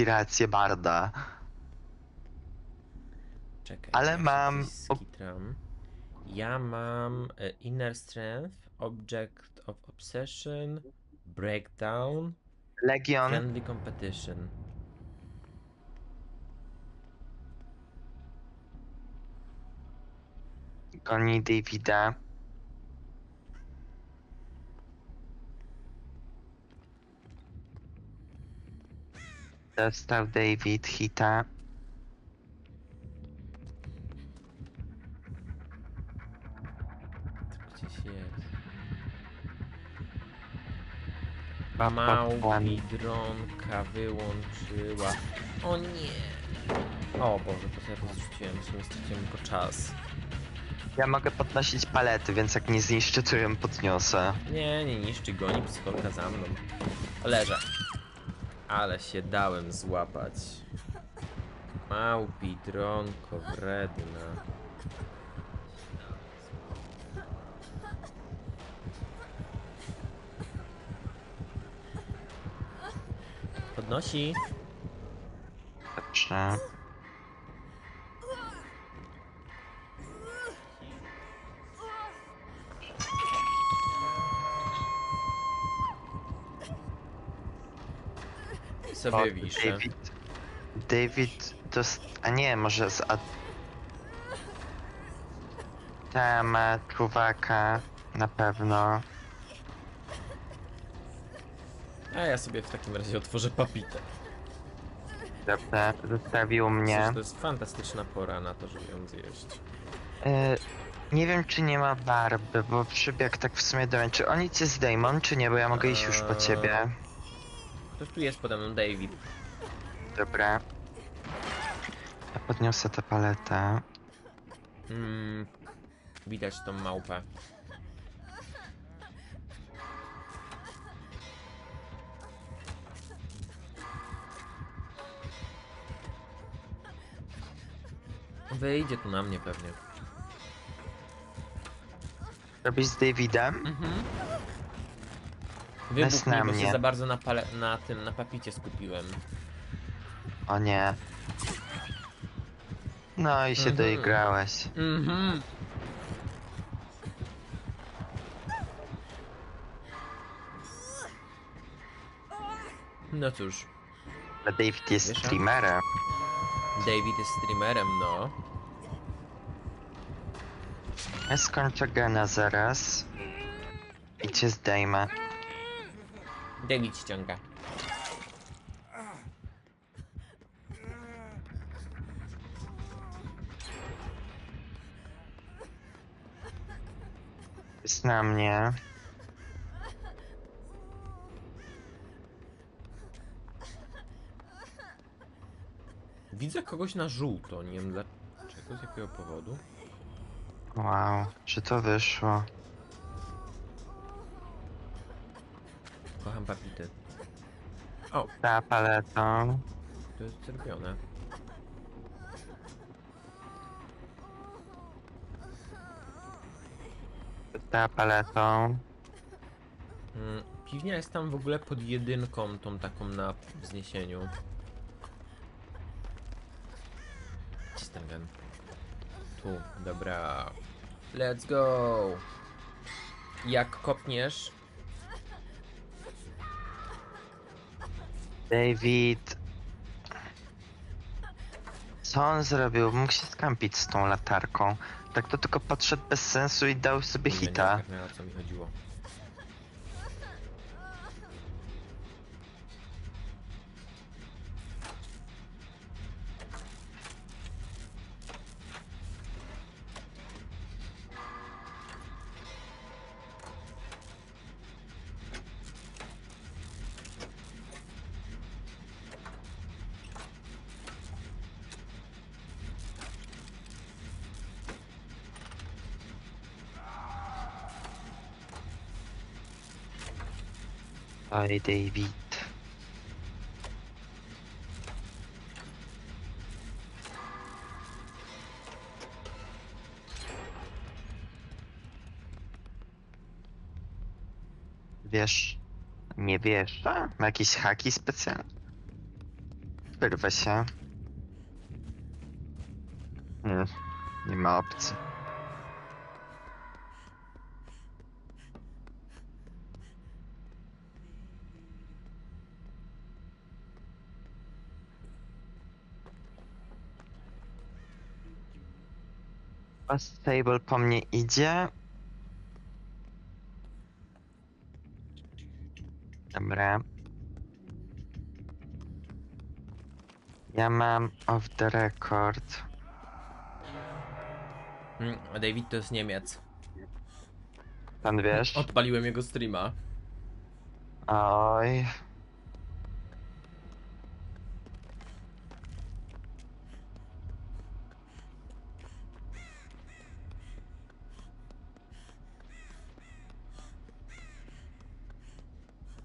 inspirację Barda. Czekaj. Ale ja mam skitram. Ja mam e, Inner Strength, Object of Obsession, Breakdown, Legion, Friendly Competition. goni Davida. Dostał David hita. To gdzieś jest. Małpi pan. dronka wyłączyła. O nie! O Boże, to sobie to zrzuciłem, w sumie straciłem tylko czas. Ja mogę podnosić palety, więc jak nie zniszczy, to ją podniosę. Nie, nie niszczy, goni psycholka za mną. Leżę. Ale się dałem złapać. Małpi dronko wredna. Podnosi. Dobrze. Sobie O, wiszę. David. David dost... A nie, może z... Ad... Tam ma czuwaka. Na pewno. A ja sobie w takim razie otworzę papitę. Dobrze, zostawił mnie. Przecież to jest fantastyczna pora na to, żeby ją zjeść. E, nie wiem, czy nie ma barby, bo przybiegł tak w sumie do mnie. Czy on idzie z Damon, czy nie? Bo ja mogę iść już po Eee. ciebie. Ktoś tu jest pode mną, David. Dobra. Ja podniosę tę paletę. Mm, widać tą małpę. Wyjdzie tu na mnie pewnie. Robisz z Davidem? Mhm. Wybuch na mnie, bo się mnie. za bardzo na, pale, na tym, na papicie skupiłem. O nie. No i się Mhm. doigrałeś. Mhm. No cóż, Ale David jest Wiesz, a? streamerem. David jest streamerem, no. Ja skończę gena zaraz. Idźcie z Dame. David ściąga. Jest na mnie. Widzę kogoś na żółto, nie wiem dlaczego, z jakiego powodu. Wow, czy to wyszło? Kocham papity. O, Ta paletą. to jest zrobione. Ta paletą. Mm, piwnia jest tam w ogóle pod jedynką, tą taką na wzniesieniu. Gdzie jest ten gen? Tu, dobra. Let's go! Jak kopniesz, David. Co on zrobił? Mógł się skampić z tą latarką. Tak to tylko podszedł bez sensu i dał sobie Nie, nie hita. ogarnęła, o co mi chodziło. Oj, David. Wiesz, nie wiesz, a? Ma jakieś haki specjalne? Wyrwę się. Hmm, nie ma opcji. Stable po mnie idzie. Dobra. Ja mam off the record. Mm, David to jest Niemiec. Pan wiesz? Odpaliłem jego streama. Oj.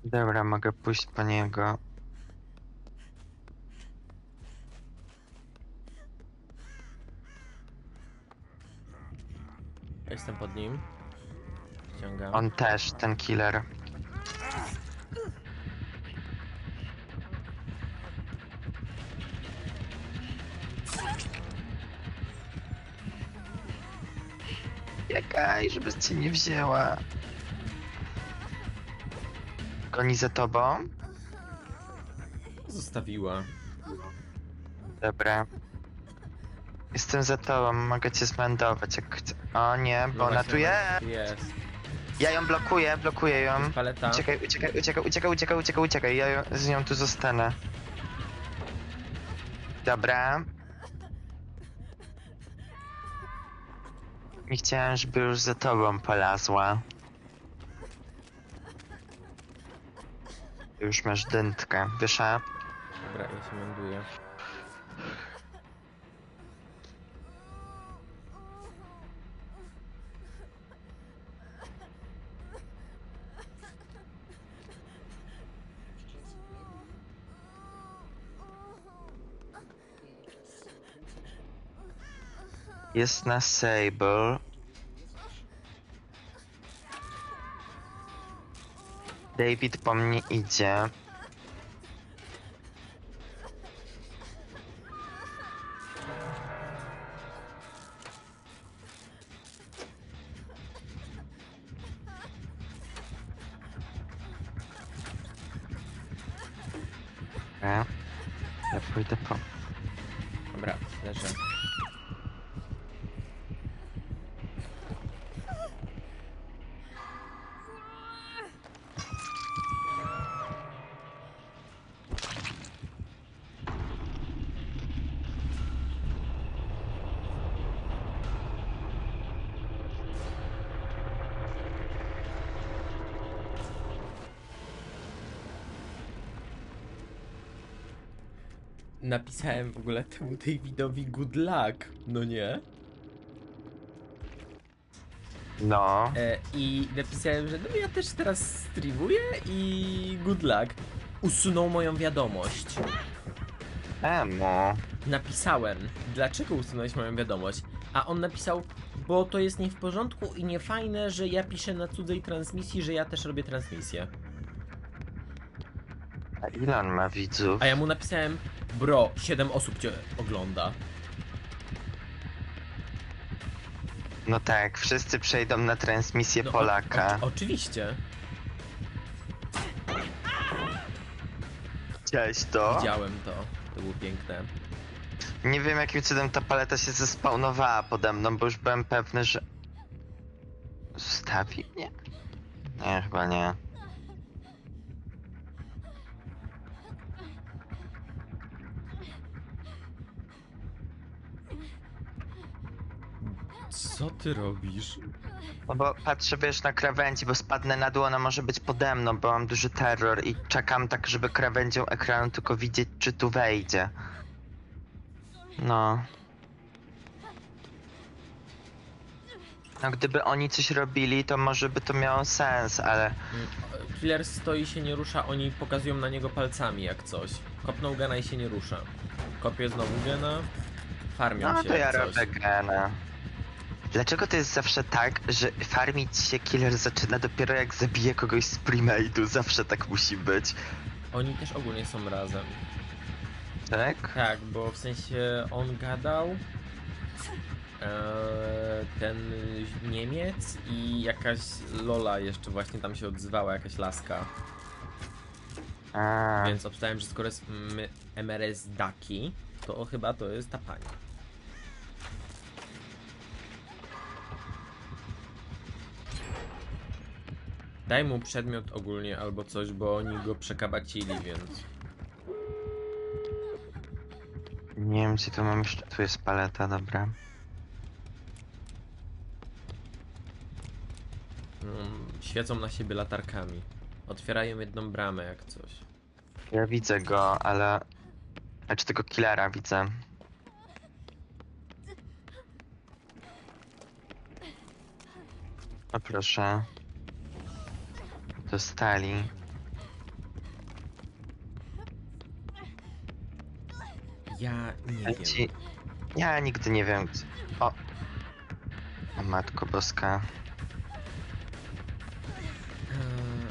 Dobra, mogę pójść po niego. Jestem pod nim. Ściągam. On też, ten killer. Biegaj, żeby cię nie wzięła. Goni za tobą? Zostawiła. Dobra. Jestem za tobą, mogę cię zmandować jak chcę. O nie, bo No ona tu jest! Jest. Ja ją blokuję, blokuję ją. Paleta. Uciekaj, uciekaj, uciekaj, uciekaj, uciekaj, uciekaj, uciekaj. Ja ją- z nią tu zostanę. Dobra. Nie chciałem, żeby już za tobą polazła. Już masz dętkę, wiesz? a? Dobra, ja się ląduję. Jest na Sable. David po mnie idzie. Napisałem w ogóle temu Davidowi good luck, no nie? No. E, I napisałem, że no ja też teraz streamuję i good luck. Usunął moją wiadomość. Emo. Napisałem, dlaczego usunąłeś moją wiadomość? A on napisał, bo to jest nie w porządku i niefajne, że ja piszę na cudzej transmisji, że ja też robię transmisję. A ile on ma widzów? A ja mu napisałem, bro, 7 osób cię ogląda. No tak, wszyscy przejdą na transmisję No, o- Polaka. O, oczywiście, Widziałeś to? widziałem to. To było piękne. Nie wiem jakim cudem ta paleta się zespawnowała pode mną, bo już byłem pewny, że... Zostawi mnie? Nie, chyba nie. Co ty robisz? No bo patrzę, wiesz, na krawędzi, bo spadnę na dół, ona może być pode mną, bo mam duży terror i czekam tak, żeby krawędzią ekranu tylko widzieć, czy tu wejdzie. No. No gdyby oni coś robili, to może by to miało sens, ale... Killer stoi się nie rusza, oni pokazują na niego palcami jak coś. Kopnął gena i się nie rusza. Kopię znowu gena, farmią No się to ja jak coś. robię gena. Dlaczego to jest zawsze tak, że farmić się killer zaczyna dopiero jak zabije kogoś z premade'u? Zawsze tak musi być. Oni też ogólnie są razem. Tak? Tak, bo w sensie on gadał. e, ten Niemiec i jakaś Lola jeszcze właśnie tam się odzywała, jakaś laska. A, Więc obstałem, że skoro jest M- MRS Daki, to chyba to jest ta pani. Daj mu przedmiot ogólnie albo coś, bo oni go przekabacili, więc... nie wiem gdzie tu mam jeszcze, tu jest paleta, dobra. Mm, świecą na siebie latarkami. Otwierają jedną bramę jak coś. Ja widzę go, ale... A czy tego killera widzę? O proszę. Dostali. Ja nie wiem. ci... Ja nigdy nie wiem gdzie... O! O matko boska. Eee.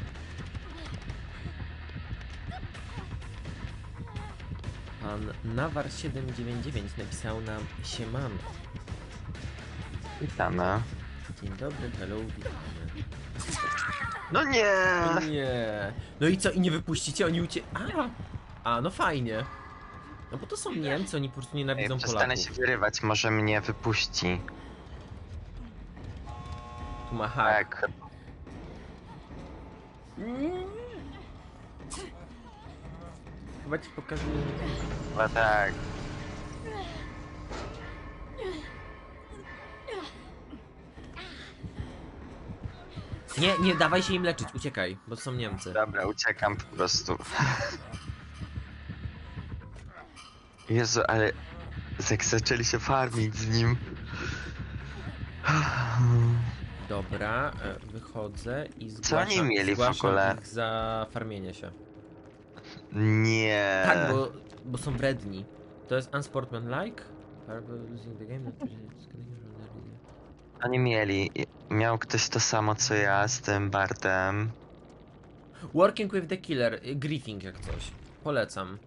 Pan Nawar799 napisał nam Siemano. Witamy. Dzień dobry, hello, witamy. No nie! O nie. No i co, i nie wypuścicie? Oni ucie... A! A, no fajnie. No bo to są Niemcy, oni po prostu Ej, nienawidzą Przestanę się wyrywać, może mnie wypuści. Tu ma hak. Tak. Chyba ci pokazuję. Chyba tak. Nie, nie dawaj się im leczyć, uciekaj, bo to są Niemcy. Dobra, uciekam po prostu. Jezu, ale jak zaczęli się farmić z nim. Dobra, e, wychodzę i Co zgłaszam, oni mieli w zgłaszam ogóle? ich za farmienie się. Nie. Tak, bo, bo są wredni. To jest unsportsmanlike. Albo losing the game, not Oni mieli. Miał ktoś to samo co ja z tym Bartem. Working with the killer, griefing jak coś. Polecam.